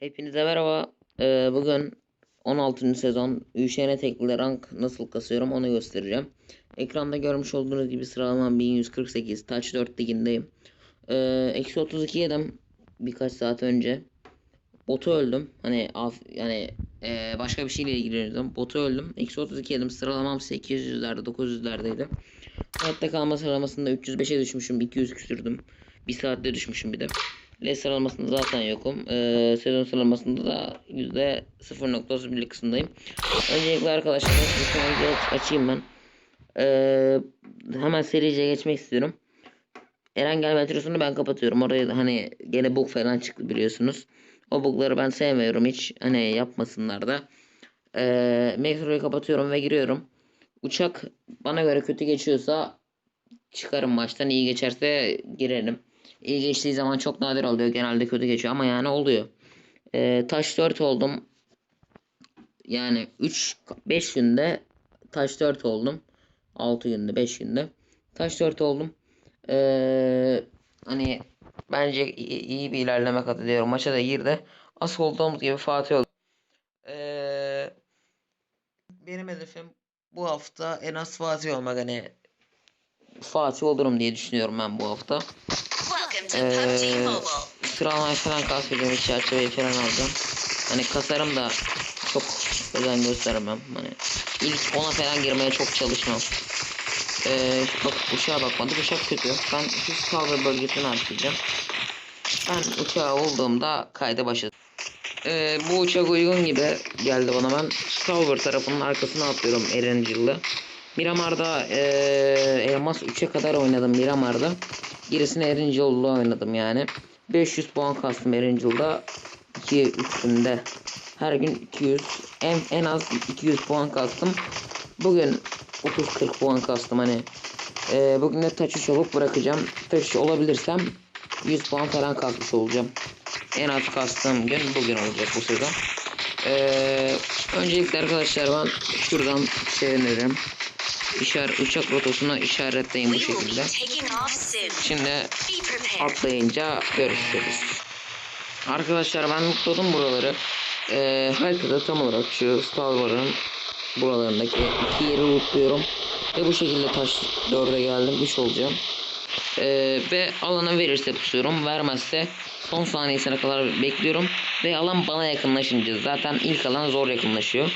Hepinize merhaba. Ee, bugün 16. sezon ÜŞN tekli rank nasıl kasıyorum onu göstereceğim. Ekranda görmüş olduğunuz gibi sıralamam 1148. Touch 4 ligindeyim. Ee, Eksi 32 yedim birkaç saat önce. Botu öldüm. Hani af, yani ee, başka bir şeyle ilgileniyordum. Botu öldüm. Eksi 32 yedim. Sıralamam 800'lerde 900'lerdeydi. Hayatta kalma sıralamasında 305'e düşmüşüm. 200 küsürdüm. Bir saatte düşmüşüm bir de. L sıralamasında zaten yokum. Ee, sezon sıralamasında da %0.31 kısımdayım. Öncelikle arkadaşlar açayım ben. Ee, hemen serice geçmek istiyorum. Erengel metrosunu ben kapatıyorum. Oraya hani gene bug falan çıktı biliyorsunuz. O bugları ben sevmiyorum hiç. Hani yapmasınlar da. Ee, metroyu kapatıyorum ve giriyorum. Uçak bana göre kötü geçiyorsa çıkarım maçtan. iyi geçerse girerim. İyi geçtiği zaman çok nadir oluyor. Genelde kötü geçiyor ama yani oluyor. Ee, taş 4 oldum. Yani 3 5 günde taş 4 oldum. 6 günde 5 günde. Taş 4 oldum. Ee, hani bence iyi bir ilerleme kat ediyorum. Maça da girdi. Asıl olduğumuz gibi Fatih oldu. Ee, benim hedefim bu hafta en az Fatih olmak. Hani Fatih olurum diye düşünüyorum ben bu hafta. Ee, falan kasmayacağım hiç çerçeveyi falan alacağım. Hani kasarım da çok özen göstermem. Hani ilk ona falan girmeye çok çalışmam. Ee, bak uçağa bakmadık uçak kötü. Ben şu Skyway bölgesini açacağım. Ben uçağa olduğumda kayda başladım. Ee, bu uçak uygun gibi geldi bana ben Skyway tarafının arkasına atlıyorum Erencil'de. Miramar'da ee, Elmas 3'e kadar oynadım Miramar'da. Gerisini Erincil'de oynadım yani. 500 puan kastım Erincil'da. 2 üstünde. Her gün 200. En, en az 200 puan kastım. Bugün 30-40 puan kastım hani. Ee, bugün de 3 olup bırakacağım. Taç 3 olabilirsem 100 puan falan kasmış olacağım. En az kastığım gün bugün olacak bu sezon. Ee, öncelikle arkadaşlar ben şuradan şey İşaret, uçak rotasını işaretleyin bu şekilde. Şimdi atlayınca görüşürüz. Arkadaşlar ben mutladım buraları. Ee, haritada tam olarak şu Star buralarındaki iki yeri lootluyorum. Ve bu şekilde taş 4'e geldim. 3 olacağım. Ee, ve alana verirse pusuyorum. Vermezse son saniyesine kadar bekliyorum. Ve alan bana yakınlaşınca zaten ilk alan zor yakınlaşıyor.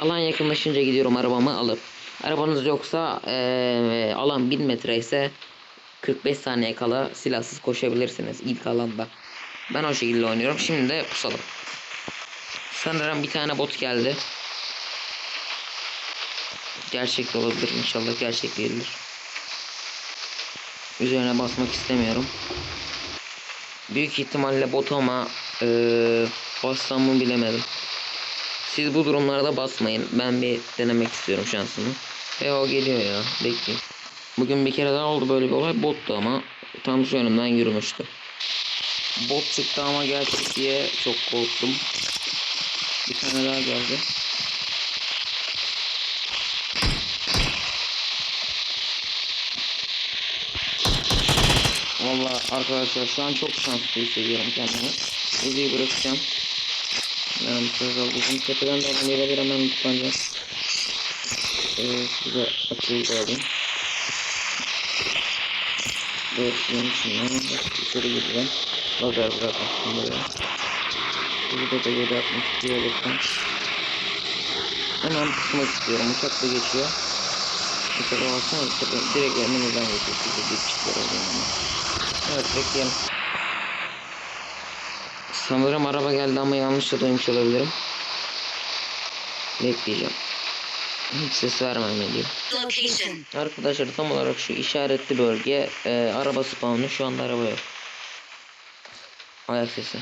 Alan yakınlaşınca gidiyorum arabamı alıp. Arabanız yoksa ee, alan 1000 metre ise 45 saniye kala silahsız koşabilirsiniz ilk alanda. Ben o şekilde oynuyorum. Şimdi de pusalım. Sanırım bir tane bot geldi. Gerçek olabilir. İnşallah gerçek değildir. Üzerine basmak istemiyorum. Büyük ihtimalle bot ama eee bassam mı bilemedim. Siz bu durumlarda basmayın. Ben bir denemek istiyorum şansımı. E o geliyor ya. Bekleyin. Bugün bir kere daha oldu böyle bir olay. Bottu ama tam şu önümden yürümüştü. Bot çıktı ama gerçek diye çok korktum. Bir tane daha geldi. Valla arkadaşlar şu an çok şanslı hissediyorum kendimi. Uzi'yi bırakacağım. Yani söz. Şimdi tepeden de adam gelebilir hemen tıklanacağım. Ee, size açıyı da alayım. Dörtlüğün içinden içeri gireceğim. Lazer bırakmıştım buraya. Burada da yeri istiyor olursan. Hemen tutmak istiyorum. Uçak da geçiyor. Uçak direkt yanımızdan geçiyor. Size bir çıkıyor. Evet bekleyelim. Sanırım araba geldi ama yanlış da duymuş olabilirim. Bekleyeceğim. Hiç ses vermemeli. Location. Arkadaşlar tam olarak şu işaretli bölge e, araba spawnı şu anda araba yok. Ayak sesi.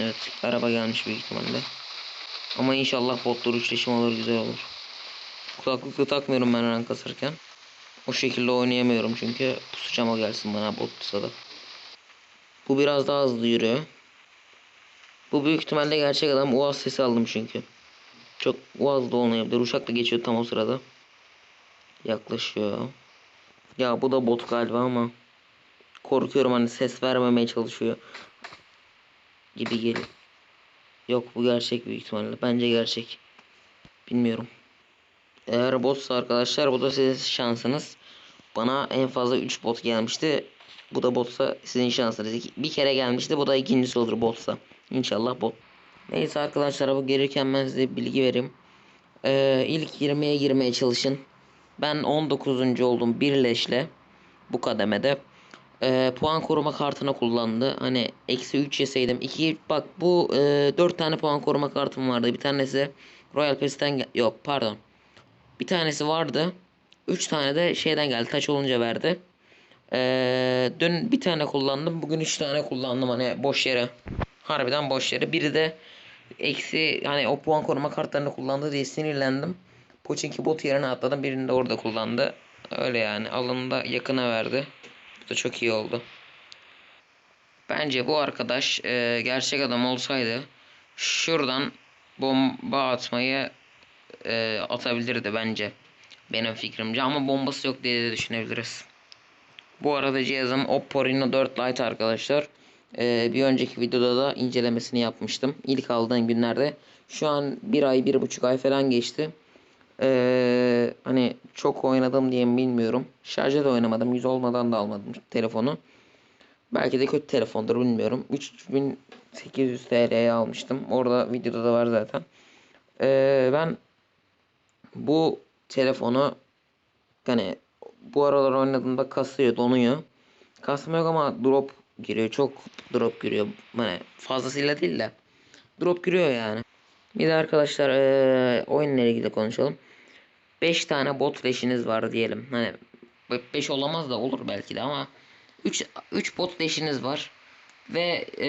Evet araba gelmiş büyük ihtimalle. Ama inşallah botlar üçleşim olur güzel olur. Kulaklıkla takmıyorum ben rank kasarken. O şekilde oynayamıyorum çünkü pusacağım o gelsin bana bot tutsa da. Bu biraz daha hızlı yürüyor. Bu büyük ihtimalle gerçek adam Uaz sesi aldım çünkü. Çok Uaz da olmayabilir. Uçak da geçiyor tam o sırada. Yaklaşıyor. Ya bu da bot galiba ama korkuyorum hani ses vermemeye çalışıyor gibi geliyor. Yok bu gerçek büyük ihtimalle. Bence gerçek. Bilmiyorum. Eğer botsa arkadaşlar bu da sizin şansınız. Bana en fazla 3 bot gelmişti. Bu da botsa sizin şansınız. Bir kere gelmişti. Bu da ikincisi olur botsa. İnşallah bot. Neyse arkadaşlar bu gelirken ben size bilgi vereyim. Ee, ilk 20'ye girmeye çalışın. Ben 19. oldum bir leşle. Bu kademede. Ee, puan koruma kartını kullandı. Hani eksi 3 yeseydim. 2 bak bu e, 4 tane puan koruma kartım vardı. Bir tanesi Royal Pass'ten yok pardon. Bir tanesi vardı. 3 tane de şeyden geldi. Taç olunca verdi. Ee, dün bir tane kullandım. Bugün 3 tane kullandım hani boş yere. Harbiden boş yere. Biri de eksi hani o puan koruma kartlarını kullandı diye sinirlendim. Pochinki bot yerine atladım. Birini de orada kullandı. Öyle yani. Alanında yakına verdi. Bu da çok iyi oldu. Bence bu arkadaş e, gerçek adam olsaydı şuradan bomba atmayı e, atabilirdi bence. Benim fikrimce ama bombası yok diye de düşünebiliriz. Bu arada cihazım Oppo Reno 4 Lite arkadaşlar. E, bir önceki videoda da incelemesini yapmıştım. İlk aldığım günlerde. Şu an bir ay, bir buçuk ay falan geçti. E, hani çok oynadım diye mi bilmiyorum. Şarjda da oynamadım. Yüz olmadan da almadım telefonu. Belki de kötü telefondur bilmiyorum. 3800 TL'ye almıştım. Orada videoda da var zaten. Ee, ben bu telefonu hani bu aralar oynadığımda kasıyor, donuyor. Kasma yok ama drop giriyor. Çok drop giriyor. Hani fazlasıyla değil de drop giriyor yani. Bir de arkadaşlar ee, oyunla ilgili konuşalım. 5 tane bot leşiniz var diyelim. Hani 5 olamaz da olur belki de ama 3 3 bot leşiniz var ve e,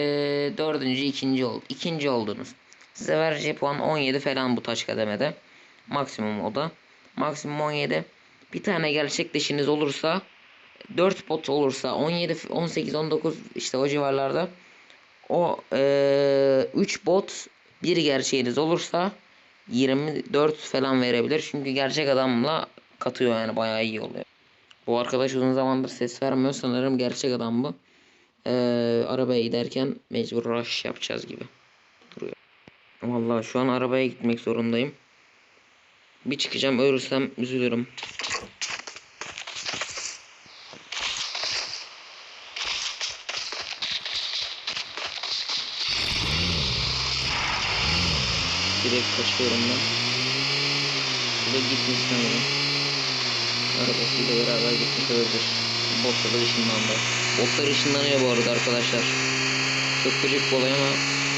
dördüncü ikinci oldu. ikinci oldunuz. Size vereceği puan 17 falan bu taş kademede. Maksimum o da. Maksimum 17. Bir tane gerçek leşiniz olursa 4 bot olursa 17 18 19 işte o civarlarda o e, 3 bot bir gerçeğiniz olursa 24 falan verebilir. Çünkü gerçek adamla katıyor yani bayağı iyi oluyor. Bu arkadaş uzun zamandır ses vermiyor. Sanırım gerçek adam bu. Ee, arabaya giderken mecbur rush yapacağız gibi duruyor. Vallahi şu an arabaya gitmek zorundayım. Bir çıkacağım ölürsem üzülürüm. Direkt kaçıyorum ben. Da gitmiş sanırım. Arabasıyla beraber gitmiş olabilir. Botlar ışınlandı. Botlar ışınlanıyor bu arada arkadaşlar. Çok gıcık bir olay ama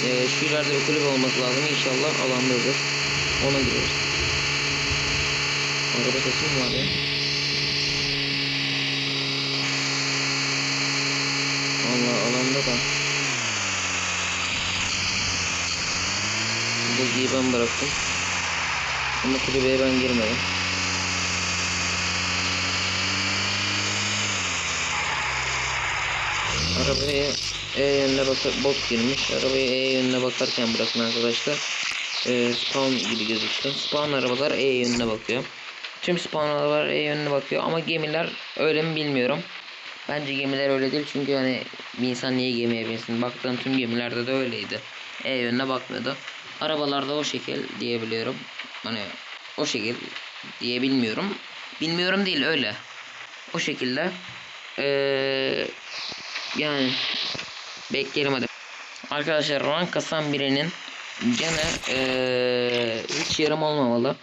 e, şu ileride bir kulübe olması lazım. İnşallah alandadır. Ona giriyoruz. Araba sesi mi var ya? Allah alanda da. Bugiyi ben bıraktım. Ama kulübeye ben girmedim. Arabaya E yönüne bakar bot girmiş. Arabayı E yönüne bakarken bırakın arkadaşlar. Ee, spawn gibi gözüktü. Spawn arabalar E yönüne bakıyor. Tüm spawn arabalar E yönüne bakıyor ama gemiler öyle mi bilmiyorum. Bence gemiler öyle değil çünkü hani bir insan niye gemiye binsin? Baktığım tüm gemilerde de öyleydi. E yönüne bakmıyordu. Arabalarda o şekil diyebiliyorum. Hani o şekil diyebilmiyorum. Bilmiyorum değil öyle. O şekilde. Ee, yani bekleyelim hadi. Arkadaşlar rank kasan birinin canı eee, hiç yarım olmamalı.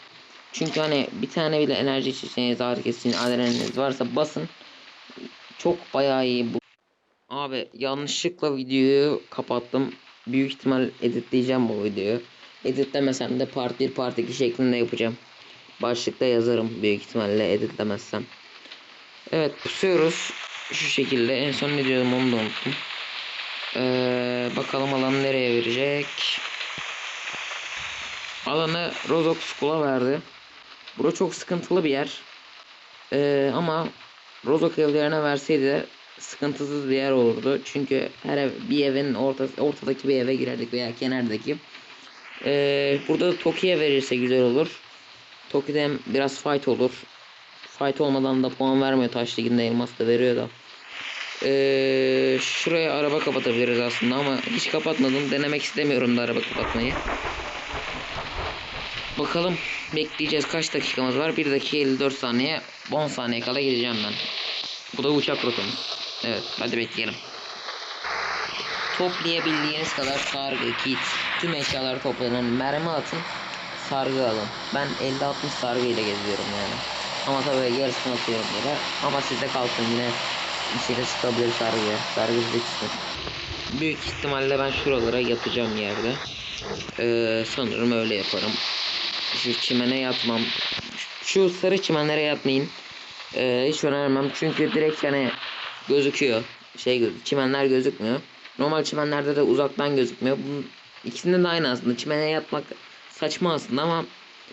Çünkü hani bir tane bile enerji içeceğiniz, kesici, adrenaliniz varsa basın. Çok bayağı iyi bu. Abi yanlışlıkla videoyu kapattım. Büyük ihtimal editleyeceğim bu videoyu. Editlemesem de part 1 part 2 şeklinde yapacağım. Başlıkta yazarım büyük ihtimalle editlemezsem. Evet pusuyoruz. Şu şekilde en son ne diyordum onu da unuttum. Ee, bakalım alanı nereye verecek. Alanı Rozok School'a verdi. Bura çok sıkıntılı bir yer. Ee, ama Rozok evlerine verseydi sıkıntısız bir yer olurdu. Çünkü her ev, bir evin ortası, ortadaki bir eve girerdik veya kenardaki. Ee, burada da Toki'ye verirse güzel olur. Toki'de biraz fight olur. Fight olmadan da puan vermiyor taş liginde elmas da veriyor da. Ee, şuraya araba kapatabiliriz aslında ama hiç kapatmadım. Denemek istemiyorum da araba kapatmayı. Bakalım bekleyeceğiz. Kaç dakikamız var? 1 dakika 54 saniye. 10 saniye kala gideceğim ben. Bu da uçak rotamız. Evet hadi bekleyelim. Toplayabildiğiniz kadar sargı, kit, tüm eşyaları toplayın. Mermi atın, sargı alın. Ben 50-60 sargı ile geziyorum yani. Ama tabii yarısını atıyorum yere. Ama sizde kalsın yine bir de çıkabilir sargıya. Sargı size çıksın. Büyük ihtimalle ben şuralara yatacağım yerde. Ee, sanırım öyle yaparım. Şu çimene yatmam. Şu sarı çimenlere yatmayın. Ee, hiç önermem çünkü direkt hani gözüküyor. Şey çimenler gözükmüyor. Normal çimenlerde de uzaktan gözükmüyor. Bunun ikisinde de aynı aslında. Çimene yatmak saçma aslında ama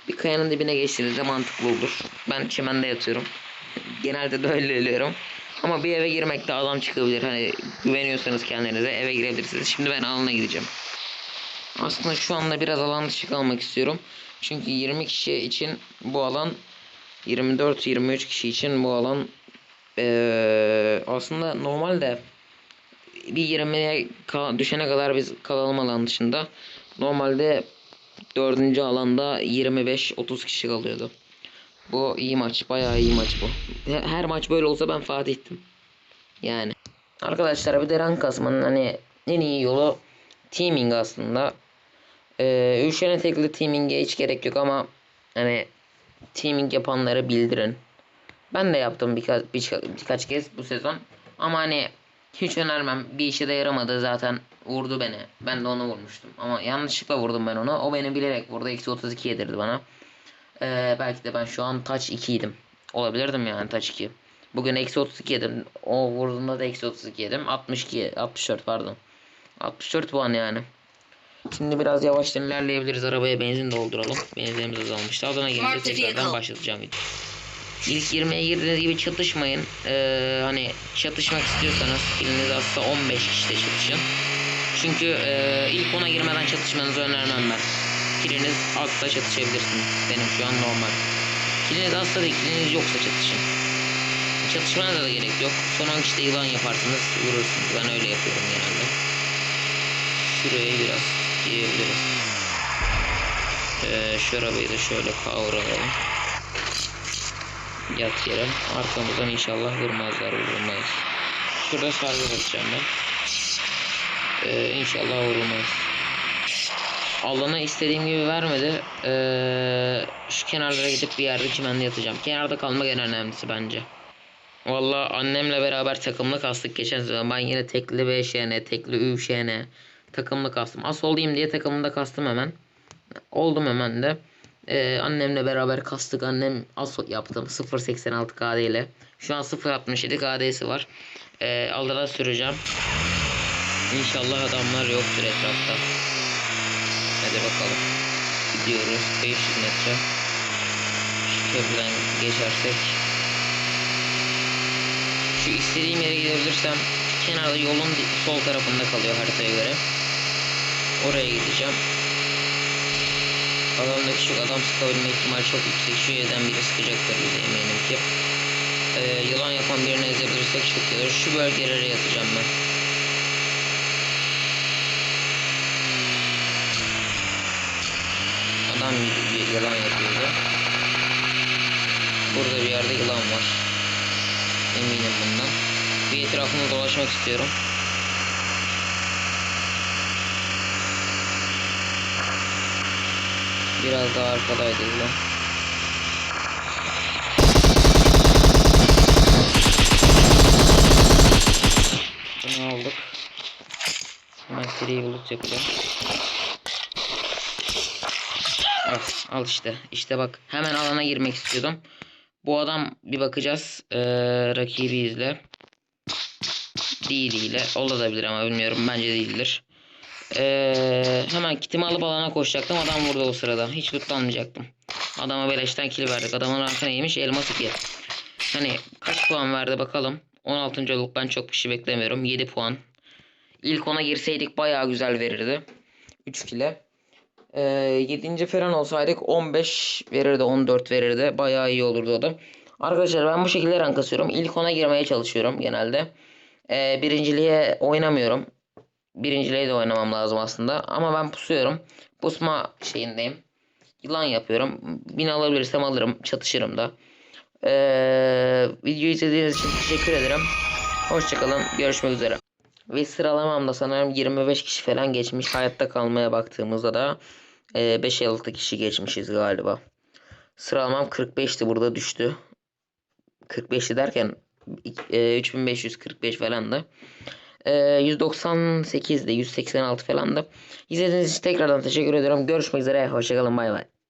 bir kayanın dibine geçtiğinizde mantıklı olur. Ben çimende yatıyorum. Genelde de öyle ölüyorum. Ama bir eve girmekte adam çıkabilir. Hani güveniyorsanız kendinize eve girebilirsiniz. Şimdi ben alana gideceğim. Aslında şu anda biraz alan dışı kalmak istiyorum. Çünkü 20 kişi için bu alan 24-23 kişi için bu alan eee, aslında normalde bir 20'ye ka- düşene kadar biz kalalım alan dışında. Normalde dördüncü alanda 25-30 kişi kalıyordu. Bu iyi maç. Bayağı iyi maç bu. He- Her maç böyle olsa ben Fatih'tim. Yani. Arkadaşlar bir de rank kasmanın hani en iyi yolu teaming aslında. Ee, üşene tekli teaming'e hiç gerek yok ama hani teaming yapanları bildirin. Ben de yaptım birkaç, birkaç, birkaç kez bu sezon. Ama hani hiç önermem. Bir işe de yaramadı zaten. Vurdu beni. Ben de onu vurmuştum. Ama yanlışlıkla vurdum ben onu. O beni bilerek vurdu. Eksi 32 yedirdi bana. Ee, belki de ben şu an touch 2 idim. Olabilirdim yani touch 2. Bugün eksi 32 yedim. O vurduğunda da eksi 32 yedim. 62, 64 pardon. 64 puan yani. Şimdi biraz yavaştan ilerleyebiliriz. Arabaya benzin dolduralım. Benzinimiz azalmıştı. Adana gelince tekrardan başlatacağım video. İlk 20'ye girdiğiniz gibi çatışmayın. Ee, hani çatışmak istiyorsanız kiliniz azsa 15 kişide çatışın. Çünkü e, ilk 10'a girmeden çatışmanızı önermem ben. Kiliniz azsa çatışabilirsiniz. Benim şu an normal. Kiliniz azsa değil, kiliniz yoksa çatışın. Çatışmana da gerek yok. Son 10 kişide yılan yaparsınız, vurursunuz. Ben öyle yapıyorum genelde. Şurayı biraz girebiliriz. Ee, şu arabayı da şöyle kavuralım. Yat yere. Arkamızdan inşallah vurmazlar vurulmayız. Şurada sargı atacağım ben. Ee, inşallah vurulmayız. Alanı istediğim gibi vermedi. Ee, şu kenarlara gidip bir yerde çimende yatacağım. Kenarda kalmak en önemlisi bence. Valla annemle beraber takımlı kastık geçen sezon. Ben yine tekli BŞN, tekli ÜŞN takımlı kastım. As olayım diye takımında kastım hemen. Oldum hemen de. Ee, annemle beraber kastık. Annem as yaptım 0.86 KD ile. Şu an 0.67 KD'si var. Ee, alana süreceğim. İnşallah adamlar yoktur etrafta. Hadi bakalım. Gidiyoruz 500 metre. Şu köprüden geçersek. Şu istediğim yere gidebilirsem kenarda yolun sol tarafında kalıyor haritaya göre. Oraya gideceğim. Alanında küçük adam sıkabilme ihtimali çok yüksek. Şu yerden biri sıkacaktır bize eminim ki. Ee, yılan yapan birini ezebilirsek çok iyi olur. Şu bölgelere yatacağım ben. Adam y- yılan yapıyordu. Burada bir yerde yılan var. Eminim bundan. Bir etrafını dolaşmak istiyorum. Biraz daha arkadaydı yılan. Bunu aldık. Hemen seri bulut yapacağım. Al, al işte. İşte bak. Hemen alana girmek istiyordum. Bu adam bir bakacağız. Ee, rakibi izle. Değil ile. Olabilir ama bilmiyorum. Bence değildir. Ee, hemen kitimi alıp alana koşacaktım. Adam vurdu o sırada. Hiç lootlanmayacaktım. Adama beleşten kill verdik. Adamın arkana yemiş. Elmas 2. Hani kaç puan verdi bakalım. 16. olup ben çok bir şey beklemiyorum. 7 puan. İlk ona girseydik bayağı güzel verirdi. 3 kile. Ee, 7. falan olsaydık 15 verirdi 14 verirdi. Bayağı iyi olurdu o da. Arkadaşlar ben bu şekilde rank kasıyorum. İlk ona girmeye çalışıyorum genelde. Ee, birinciliğe oynamıyorum. Birinciliğe de oynamam lazım aslında. Ama ben pusuyorum. Pusma şeyindeyim. Yılan yapıyorum. Bin alabilirsem alırım. Çatışırım da. Ee, videoyu izlediğiniz için teşekkür ederim. Hoşçakalın. Görüşmek üzere. Ve sıralamamda sanırım 25 kişi falan geçmiş. Hayatta kalmaya baktığımızda da 5-6 kişi geçmişiz galiba. Sıralamam 45'ti burada düştü. 45'ti derken e, 3545 falandı. E, 198'de 186 falandı. İzlediğiniz için tekrardan teşekkür ediyorum. Görüşmek üzere. Hoşçakalın. Bay bay.